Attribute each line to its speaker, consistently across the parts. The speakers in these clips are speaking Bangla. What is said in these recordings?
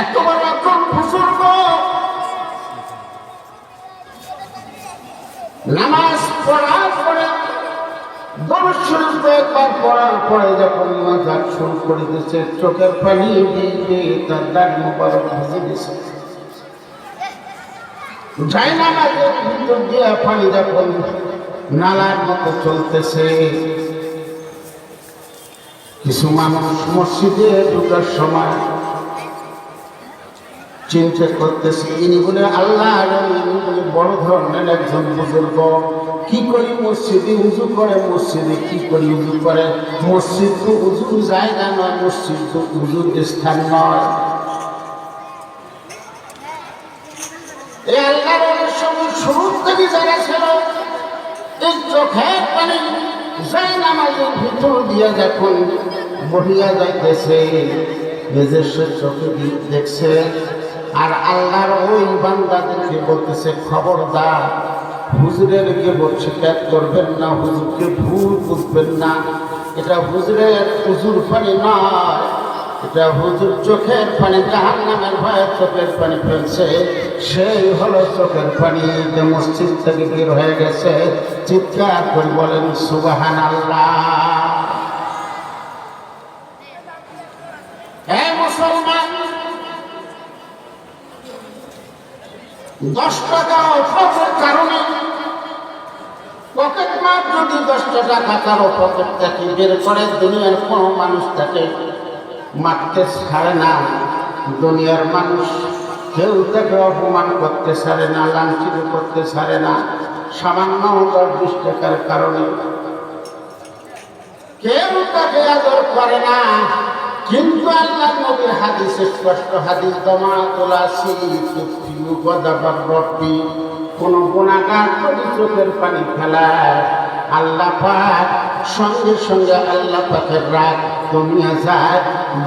Speaker 1: এত বড় একজন বুজুর্গ। নামাজ পড়ার পরে দিয়েছে, চোখের পানি তার দাগ মোবারক ভিজে নামাজের ভিতর দিয়ে পানি যখন নালার মতো চলতেছে কিছু মানুষ মসজিদে ঢুকার সময় চিন্তা করতেছে, ইনি বলে আল্লাহ বড় ধরনের একজন বুজুর্গ। কি করি মসজিদে উজু করে, মসজিদে কি করি উজু করে? মসজিদ তো উজুর জায়গা নয়, মসজিদ তো উজুর স্থান নয়। এই আল্লাহর সঙ্গে শুরু থেকে যারা ছিল এই চোখের পানি যাই নামাজের ভিতর যাইতেছে নিজস্ব চোখে দেখছে, আর আল্লাহর ওই বান্দাদেরকে বলতেছে, খবরদার হুজুরের কে বলছে করবেন না, হুজুরকে ভুল বুঝবেন না। এটা হুজুরের হুজুর পানি নয় এটা হুজুর চোখের পানি জাহান নামের ভয়ে চোখের পানি ফেলছে। সেই হলো চোখের পানি যে মসজিদ থেকে বের হয়ে গেছে। চিৎকার করে বলেন সুবাহান আল্লাহ দশ টাকা অফারের কারণে। পকেট মার যদি দশটা টাকা কারও পকেট থেকে বের করে, দুনিয়ার কোনো মানুষ তাকে মারতে ছাড়ে না। দুনিয়ার মানুষ কেউ তাকে অপমান করতে ছাড়ে না, লাঞ্ছিত করতে ছাড়ে না। সামান্য দশ টাকার কারণে কেউ তাকে আদর করে না। কিন্তু আল্লাহ নবীর হাদিসে স্পষ্ট হাদিস, দমা তোলা রব্বি কোন গুণাগার যদি চোখের পানি ফেলায়, আল্লাহ পাক সঙ্গে সঙ্গে আল্লাহ পাকের রাগ দমিয়া যায়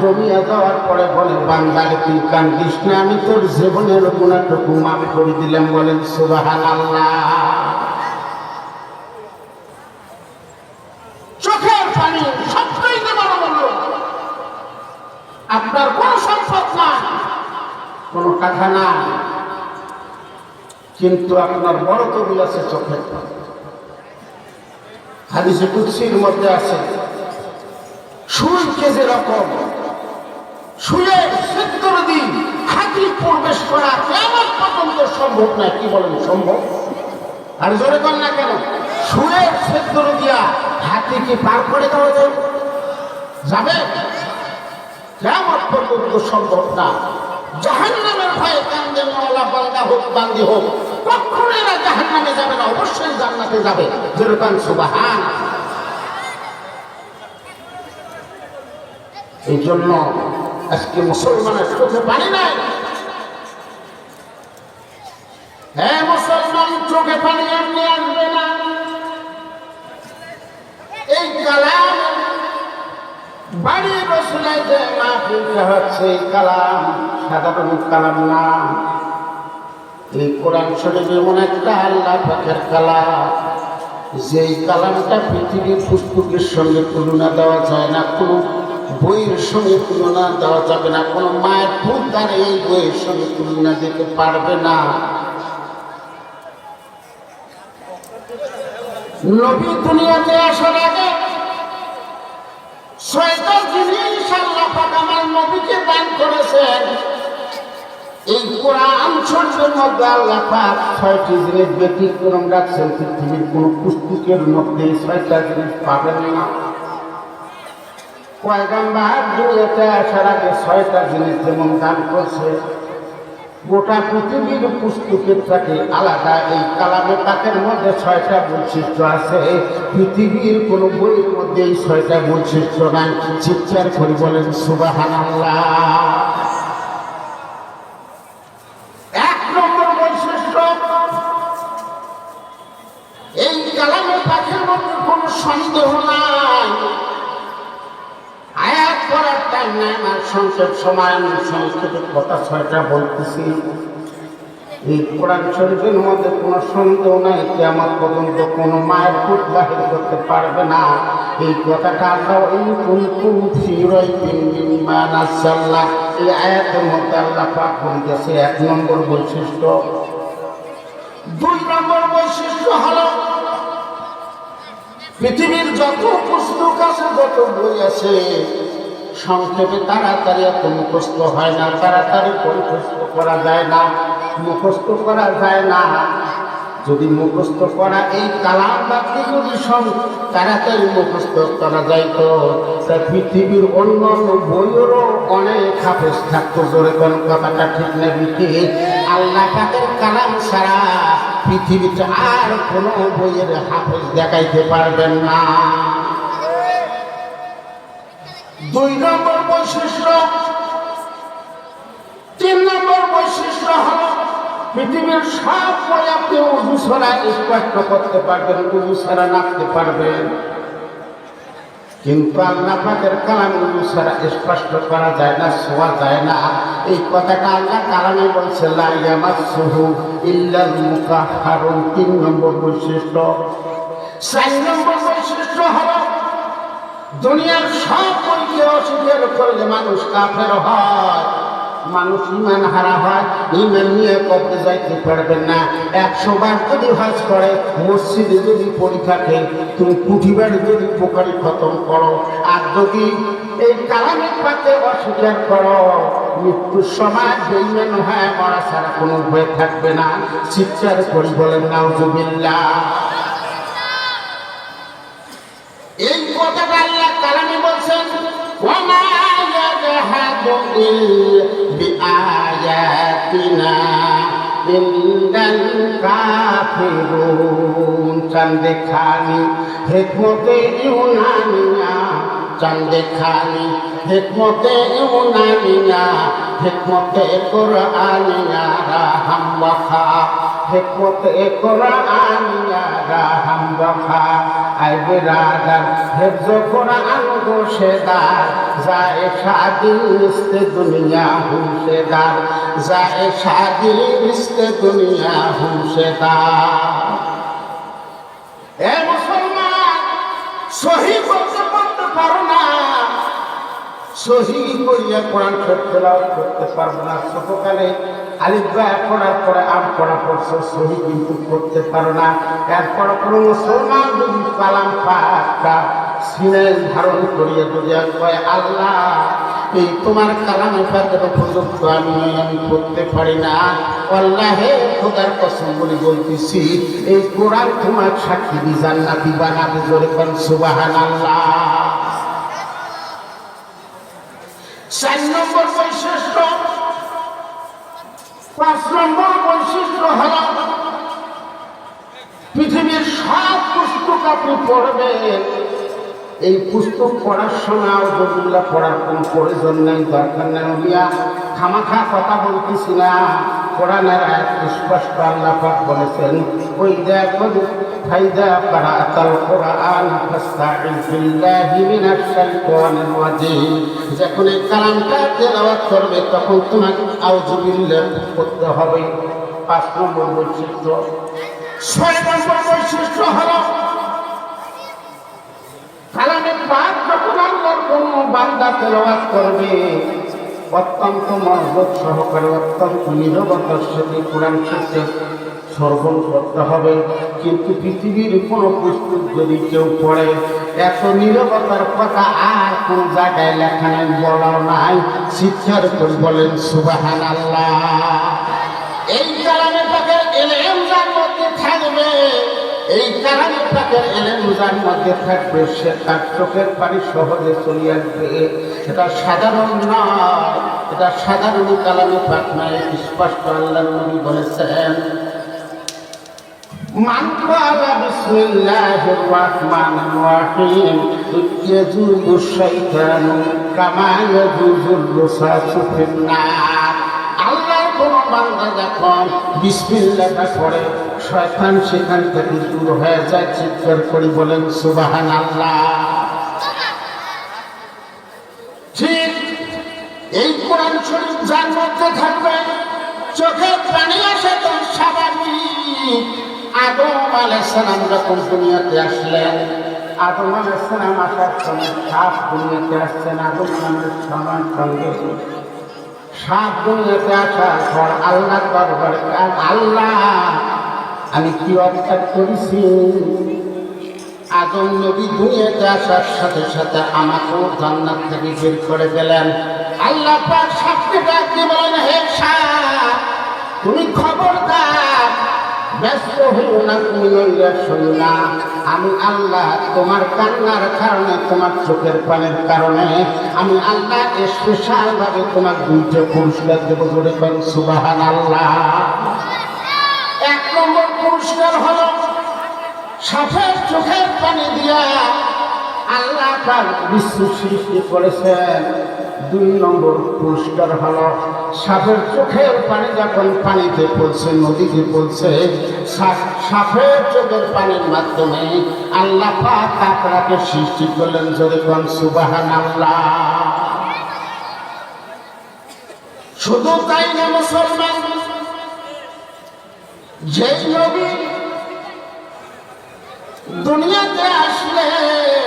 Speaker 1: দমিয়া যাওয়ার পরে বলে, বান্দার, তুই কান্দিস না, আমি তোর জীবনের গুণাটুকু মাফ করে দিলাম। বলেন সুবাহান আল্লাহ চোখের পানি আপনার কোন সম্পদ না কোনো টাকা না কিন্তু আপনার বড় কবি আছে চোখের পানি। হাদিসে কুৎসির মধ্যে আছে সুইকে যে রকম, শুয়ে সত্তর দিন হাতি প্রবেশ করা কেমন পর্যন্ত সম্ভব না, কি বলেন সম্ভব? আর জোরে কর না কেন? শুয়ে সত্তর দিয়া হাতিকে পার করে দেওয়া যায়? যাবে? কেমন পর্যন্ত সম্ভব না? জাহান্নামের ভয়ে কান্দে মাওলা বান্দা হোক, বান্দি হোক কখনো এরা জাহান্নামে যাবে না, অবশ্যই জান্নাতে যাবে। যেরকম সুবাহান। এই জন্য আজকে মুসলমানের চোখে পানি নাই। হ্যাঁ মুসলমান চোখে পানি এমনি আসবে না। এই কালাম বাড়ি রসুলাই যে মাহফিলটা হচ্ছে, এই কালাম, সাধারণ কালাম না। এই কোরআন শরীফ এমন একটা আল্লাহ পাখের কালাম, যেই কালামটা পৃথিবীর পুস্তকের সঙ্গে তুলনা দেওয়া যায় না কোনো বইয়ের সঙ্গে তুলনা দেওয়া যাবে না। কোনো মায়ের ভূত তার এই বইয়ের সঙ্গে তুলনা দিতে পারবে না। নবী দুনিয়াতে আসার আগে ছয়টা জিনিস আল্লাহ পাক আমার নবীকে দান করেছেন। এই কোরআন শরীফের মধ্যে আল্লাহ পাক ছয়টি জিনিস ব্যতিক্রম রাখছেন। পৃথিবীর কোন পুস্তকের মধ্যে ছয়টা জিনিস পাবেন না। পয়গাম্বার দুনিয়াতে আসার ছয়টা জিনিস যেমন করছে, গোটা পৃথিবীর পুস্তকের আলাদা। এই মধ্যে ছয়টা আছে। পৃথিবীর কোন বইয়ের মধ্যে এই ছয়টা বৈশিষ্ট্য নাই। চিৎকার করে বলেন এক আমার সংক্ষেপ সময় আমি সংক্ষেপে কথা ছয়টা বলতেছি। এই কোরআন শরীফের মধ্যে কোনো সন্দেহ নাই কেমন পর্যন্ত কোনো মায়ের পুত বাহির করতে পারবে না। এই কথাটা আল্লাহ এই কুমকুম এই আয়াতের মধ্যে আল্লাহ পাক বলতেছে, এক নম্বর বৈশিষ্ট্য। দুই নম্বর বৈশিষ্ট্য হলো, পৃথিবীর যত পুস্তক আছে, যত বই আছে সংক্ষেপে তাড়াতাড়ি এত মুখস্থ হয় না, তাড়াতাড়ি পরিপুষ্ট করা যায় না, মুখস্থ করা যায় না। যদি মুখস্থ করা এই কালাম বাক্যে যদি সব তাড়াতাড়ি মুখস্থ করা যায় তো। তা পৃথিবীর অন্য অন্য বইয়েরও অনেক হাফেজ থাকতো, জোরে কোন কথাটা ঠিক না বিটি আল্লাহ পাকের কালাম ছাড়া পৃথিবীতে আর কোনো বইয়ের হাফেজ দেখাইতে পারবেন না। দুই নম্বর বৈশিষ্ট্য। তিন নম্বর বৈশিষ্ট্য হল, পৃথিবীর সব আপনি উজু ছাড়া স্পষ্ট করতে পারবেন উজু ছাড়া নাচতে পারবেন। কিন্তু আল্লাহ পাকের কালাম উজু ছাড়া স্পষ্ট করা যায় না, শোয়া যায় না। এই কথাটা আল্লাহ কালামে বলছে ইল্লাল মুকাহহারুন তিন নম্বর বৈশিষ্ট্য। চার নম্বর বৈশিষ্ট্য হলো দুনিয়ার সব বইকে অস্বীকার করলে মানুষ কাফের হয়, মানুষ ইমান হারা হয় ইমান নিয়ে কবরে যাইতে পারবেন না। একশো বার যদি হজ করে, মসজিদে যদি পড়ি থাকে, তুমি পুঁথিবার যদি পোকারি খতম করো, আর যদি এই কালামের পাতে অস্বীকার করো, মৃত্যুর সময় বেইমান হয় মরা ছাড়া কোনো ভয় থাকবে না। চিৎকার করি বলেন নাউজুবিল্লাহ। এই কথাটা আল্লাহ কালামে বলছেন, ওমা ইয়াজহাদু বিআয়াতিনা ইন্দাল কাফিরুন। চান্দে খানি হিকমতে ইউনানিয়া, চান্দে খানি হিকমতে হিকমতে কোরআনিয়া রাহাম ওয়াখা আই বিরাদার, হেফজ কোরআন গোশেদার। যায় শাদি ইস্তে দুনিয়া হুশেদার। যায় শাদি ইস্তে দুনিয়া হুশেদার। এ মুসলমান, সহি করতে করতে পারো না। সহি করিয়া কোরআন তেলাওয়াত করতে পারব না। ছোটকালে আলিফ বা পড়ার পরে আম পড়া পড়ছো সহি কিন্তু করতে পারো না। এরপর কোনো মুসলমান যদি কালাম পাকটা সিনে ধারণ করিয়া যদি আর কয়, আল্লাহ, এই তোমার কালামে পাকের উপযুক্ত আমি আমি করতে পারি না। আল্লাহ খোদার কসম বলি বলতেছি, এই কোরআন তোমার সাক্ষী দি, জান্নাতি বানাবে জোরে কোন সুবাহান আল্লাহ চার নম্বর বৈশিষ্ট্য পাঁচ নম্বর বৈশিষ্ট্য হল, পৃথিবীর সব পুস্তক আপনি পড়বেন। এই পুস্তক পড়ার সময় আউদুল্লাহ পড়ার কোনো প্রয়োজন নেই, দরকার নেই। খামাখা কথা বলতেছি না। কোরআনের আয়াত স্পষ্ট আল্লাহ পাক বলেছেন, ওই দেখুন ফাইদা কারাতাল কোরআন ফাস্তাইন বিল্লাহি মিনাশ শাইতানির রাজিম। যখন এই কালামটা তেলাওয়াত করবে, তখন তোমাকে আউযুবিল্লাহ করতে হবে। পাঁচ নম্বর বৈশিষ্ট্য, ছয় নম্বর বৈশিষ্ট্য হলো, কালামে পাক যখন আল্লাহর কোন বান্দা তেলাওয়াত করবে অত্যন্ত মনোযোগ সহকারে অত্যন্ত নিরবতার সাথে কোরআন শিখতে শ্রবণ করতে হবে। কিন্তু পৃথিবীর কোনো পুস্তক যদি কেউ পড়ে, এত নিরবতার কথা আর কোন জায়গায় লেখা নাই, বলাও নাই। শিক্ষার উপর বলেন সুবাহান আল্লাহ এই কারণে তাকে থাকবে এই কারণে তাকে এলেম যার মধ্যে থাকবে সে তার চোখের পানি সহজে চলে আসবে এটা সাধারণ নয় এটা সাধারণ কালামে পাক নয় স্পষ্ট আল্লাহ নবী বলেছেন من قال بسم الله الرحمن الرحيم يجوز الشيطان كما يجوز الرصاص في النار আল্লাহর কোন বান্দা যখন বিসমিল্লাহটা পড়ে। শয়তান সেখান থেকে দূর হয়ে যায়, চিৎকার করি বলেন সুবাহান আল্লাহ ঠিক এই কোরআন শরীফ যার মধ্যে থাকবে চোখের পানি আসে তো স্বাভাবিক আদম আলাইসালাম যখন দুনিয়াতে আসলেন, আদম আলাইসালাম আসার সময় সাপ দুনিয়াতে আসছেন, আদম আলাইসালামের সঙ্গে। সাপ দুনিয়াতে আসার পর আল্লাহ দরবারে। আল্লাহ, আমি কি অপেক্ষা করেছি? আদম নবী দুনিয়াতে আসার সাথে সাথে আমাকেও জান্নাত থেকে বের করে দিলেন। আল্লাহ পাক সাপকে ডাক বলেন, হে সাপ তুমি খবরদার আমি আল্লাহ তোমার কান্নার কারণে, তোমার চোখের পানির কারণে, আমি আল্লাহ স্পেশাল ভাবে তোমার দুইটা পুরস্কার দেবো করেন সুবাহান আল্লাহ এক নম্বর পুরস্কার হলো সাফের চোখের পানি দিয়া আল্লাহ তার বিশ্ব সৃষ্টি করেছেন। দুই নম্বর পুরস্কার হলো, সাপের চোখের পানি যখন পানিতে পড়ছে, নদীতে পড়ছে সাপের চোখের পানির মাধ্যমে আল্লাহ পাক সৃষ্টি করলেন যখন সুবাহান আল্লাহ শুধু তাই না মুসলমান যে নবী দুনিয়াতে আসলেন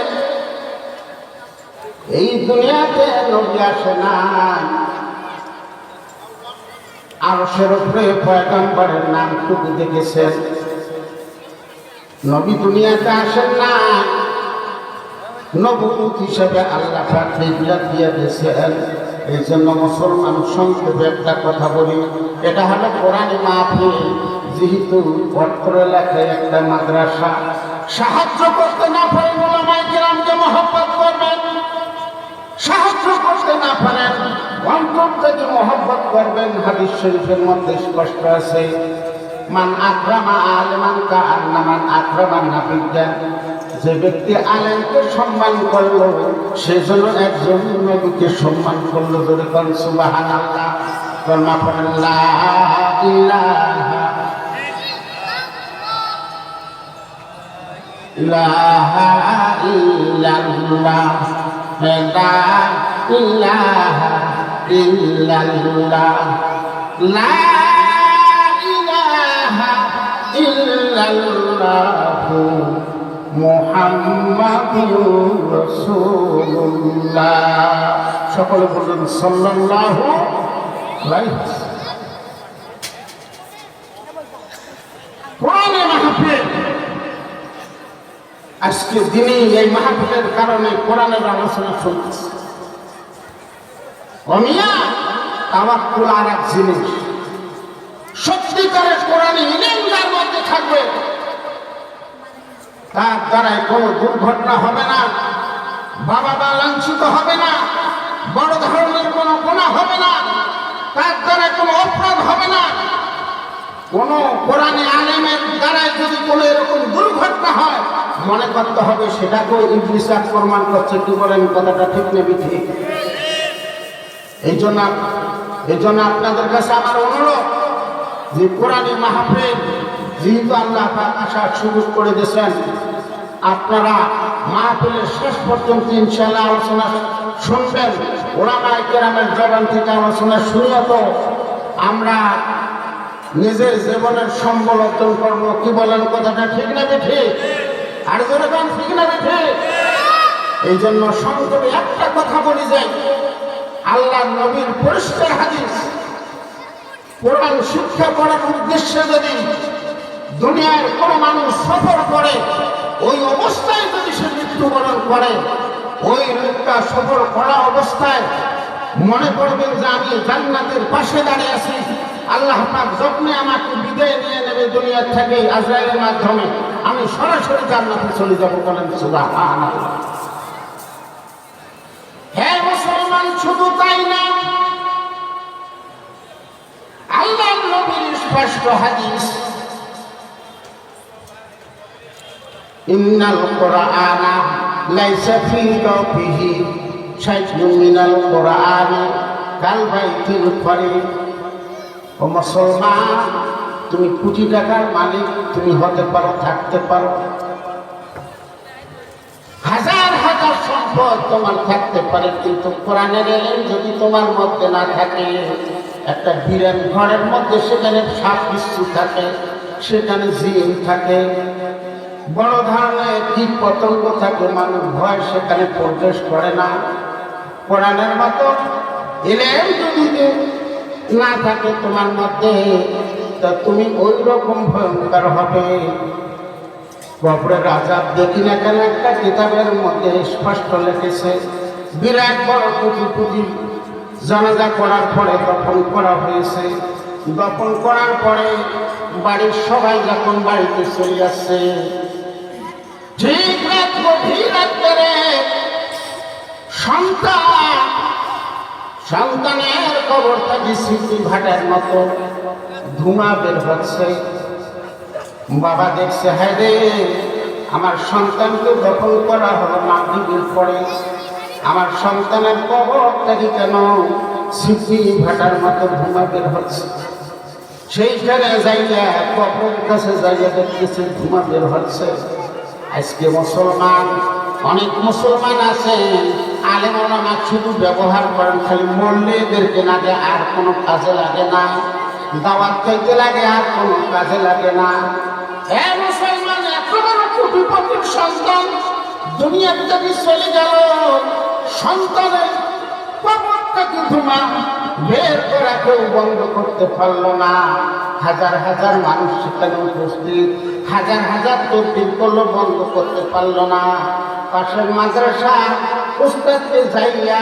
Speaker 1: এই দুনিয়াতে নবী আসে না। আর উপরে পয়গম্বরের নাম টুকু দেখেছেন। নবী দুনিয়াতে আসেন না। নবুত হিসেবে আল্লাহ পাক দিয়ে দিয়েছেন। এই জন্য মুসলমান সংক্ষেপে একটা কথা বলি। এটা হলো কোরআন মাহফিল। যেহেতু পত্র লেখায় একটা মাদ্রাসা, সাহায্য করতে না পারেন ওলামাই কেরামকে মহব্বত করবেন। সাহায্য করতে না পারেন, অন্তর থেকে মহব্বত করবেন, হাদিস শরীফের মধ্যে স্পষ্ট আছে, মান আক্রামা আলেমান কা আন্নামান আক্রামান না বিজ্ঞান যে ব্যক্তি আলেমকে সম্মান করল, সে যেন একজন নবীকে সম্মান করল যদি কন সুবাহান আল্লাহ কর্মা পড়েন, লা ইলাহা ইলাহা ইল্লাল্লাহ, লা ইলাহা ইল্লাল্লাহ, লা ইলাহা ইল্লাল্লাহ মুহাম্মাদুর রাসূলুল্লাহ সকলে বলুন সাল্লাল্লাহু আলাইহি কোরআনে মাহফিল আজকে দিনে এই মাহফিলের কারণে কোরআনের আলোচনা চলতেছে? অমিয়া, তাওয়াক্কুল আর এক জিনিস। সত্যিকারের কোরআনে ইলেম যার মধ্যে থাকবে। তার দ্বারাই কোনো দুর্ঘটনা হবে না বাবা বা লাঞ্ছিত হবে না, বড় ধরনের কোনো গুণা হবে না, তার দ্বারা কোনো অপরাধ হবে না। কোন কোরআনে আলেমের দ্বারাই যদি কোনো এরকম মনে করতে হবে, সেটাকেও ইবলিস প্রমাণ করছে। কি বলেন, কথাটা ঠিক নেবি ঠিক এই জন্য এই জন্য আপনাদের কাছে আমার অনুরোধ যে কোরআনে মাহফিল যেহেতু আল্লাহ আসার সুযোগ করে দিয়েছেন, আপনারা মাহফিলের শেষ পর্যন্ত ইনশাল্লাহ আলোচনা শুনবেন। ওলামাই কেরামের জবান থেকে আলোচনা শুনিয়ে তো আমরা নিজের জীবনের সম্বল অর্জন করব। কি বলেন, কথাটা ঠিক না ঠিক আর যেরকম ঠিক না ঠিক এই জন্য সংক্ষেপে একটা কথা বলি যাই আল্লাহ নবীর পরিষ্কার হাদিস, কোরআন শিক্ষা করার উদ্দেশ্যে যদি দুনিয়ার কোনো মানুষ সফর করে, ওই অবস্থায় যদি সে মৃত্যুবরণ করে, ওই লোকটা সফর করা অবস্থায় মনে করবেন যে আমি জান্নাতের পাশে দাঁড়িয়ে আছি। আল্লাহ পাক যখনই আমাকে বিদায় নিয়ে নেবে দুনিয়ার থেকে আজরাইলের মাধ্যমে। আমি সরাসরি জান্নাতে চলে যাব বলেন, সুবহানাল্লাহ। হে মুসলমান, শুধু তাই না আল্লাহ নবীর স্পষ্ট হাদিস, ইন্নাল লাইসা ফি মিনাল কোরআন কাল বাইতিল ও মুসলমান তুমি কোটি টাকার মালিক, তুমি হতে পারো, থাকতে পারো। হাজার হাজার সম্পদ তোমার থাকতে পারে, কিন্তু কোরআনের এলেন যদি তোমার মধ্যে না থাকে, একটা বিরান ঘরের মধ্যে সেখানে সাপ বিস্তু থাকে, সেখানে জিন থাকে, বড় ধরনের কীট পতঙ্গ থাকে, মানুষ ভয় সেখানে প্রবেশ করে না। কোরআনের মতো এলেন যদি না থাকে তোমার মধ্যে তা তুমি ওই রকম ভয়ঙ্কর হবে। কবরের আজাব দেখি না কেন একটা কিতাবের মধ্যে স্পষ্ট লিখেছে, বিরাট বড় পুঁজি পুঁজি জানাজা করার পরে দফন করা হয়েছে। দফন করার পরে বাড়ির সবাই যখন বাড়িতে চলে আসছে ঠিক থেকে স্মৃতি ভাটার মতো ধুমা বের হচ্ছে। বাবা দেখছে হ্যাঁ রে, আমার সন্তানকে দখল করা হলো মাগরিবের পরে। আমার সন্তানের কবর কেন স্মৃতি ভাটার মতো ধুমা বের হচ্ছে? সেইখানে যাইয়া কবরের কাছে যাইয়া দেখতেছে ধুমা বের হচ্ছে। আজকে মুসলমান, অনেক মুসলমান আছেন। আলেম ওলামা শুধু ব্যবহার করেন, খালি মরলে এদেরকে না আর কোনো কাজে লাগে না। দাওয়াত খাইতে লাগে আর কোনো কাজে লাগে না। এ মুসলমান এত কোটিপতির সন্তান। দুনিয়া থেকে চলে বের বন্ধ করতে পারল না। হাজার হাজার মানুষ সেখানে উপস্থিত, হাজার হাজার করল, বন্ধ করতে পারল না। পাশের মাদ্রাসা উস্তাদকে যাইয়া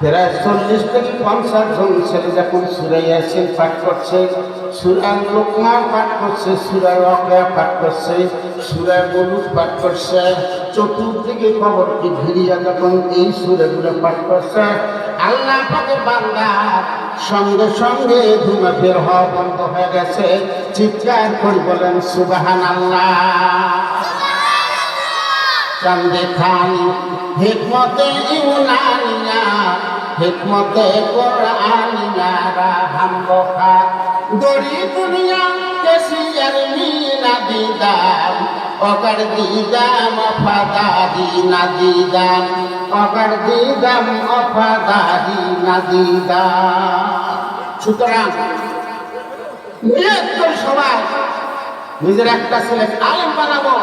Speaker 1: প্রায় চল্লিশ থেকে পঞ্চাশ জন ছেলে যখন সুরাই আসেন পাঠ করছে সুরায় লোকমা পাঠ করছে সুরায় অকয়া পাঠ করছে সুরায় বলুক পাঠ করছে, চতুর্দিকে খবরটি ঘিরিয়া যখন এই সুরেগুলো পাঠ করছে, আল্লাহ পাকে সঙ্গে সঙ্গে ধুমা বের হওয়া বন্ধ হয়ে গেছে। চিৎকার করে বলেন সুবাহান আল্লাহ চান্দে খান হিকমতে ইউনানিয়া, হিকমতে কোরআনিয়া রাহাম বখা। দড়ি দুনিয়া কেসিয়ার মিনা দিদাম অগর দিদাম অফাদারি না দিদাম অগর দিদাম অফাদারি না দিদাম সুতরাং নিয়ত সবাই নিজের একটা ছেলে আলেম বানাবো।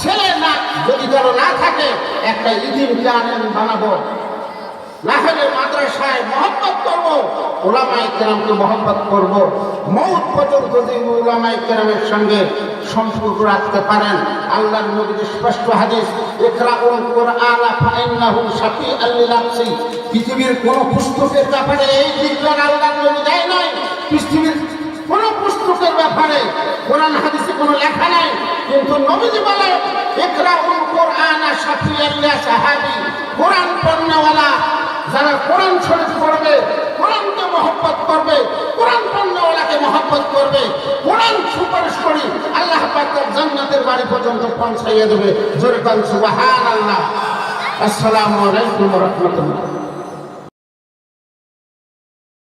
Speaker 1: ছেলে না, যদি ধরো না থাকে, একটা ইদিনকে আলেম বানাবো। না হলে মাদ্রাসায় মহব্বত করব ওলামাই কেরামকে মহব্বত করব। মৌত পর্যন্ত যদি ওলামাই কেরামের সঙ্গে সম্পর্ক রাখতে পারেন, আল্লাহর নবীর স্পষ্ট হাদিস, ইকরাউল কোরআন ফাইন্নাহু শাফি আফসি পৃথিবীর কোন পুস্তকের ব্যাপারে এই বিজ্ঞান আল্লাহর নবী দেয় নয় পৃথিবীর কোন পুস্তকের ব্যাপারে কোরআন হাদিসে কোনো লেখা নাই, কিন্তু নবীজি বলে, ইকরাউল কোরআন আল্লাহ সাহাবি কোরআন পড়নেওয়ালা যারা কোরআন শরীফ পড়বে, কোরআনকে মহব্বত করবে, কোরআন পণ্যওয়ালাকে মহব্বত করবে, কোরআন সুপারিশ করি আল্লাহ পাক তার জান্নাতের বাড়ি পর্যন্ত পৌঁছাইয়া দেবে। জোরে কান সুবহানাল্লাহ। আসসালামু আলাইকুম রাহমাতুল্লাহ।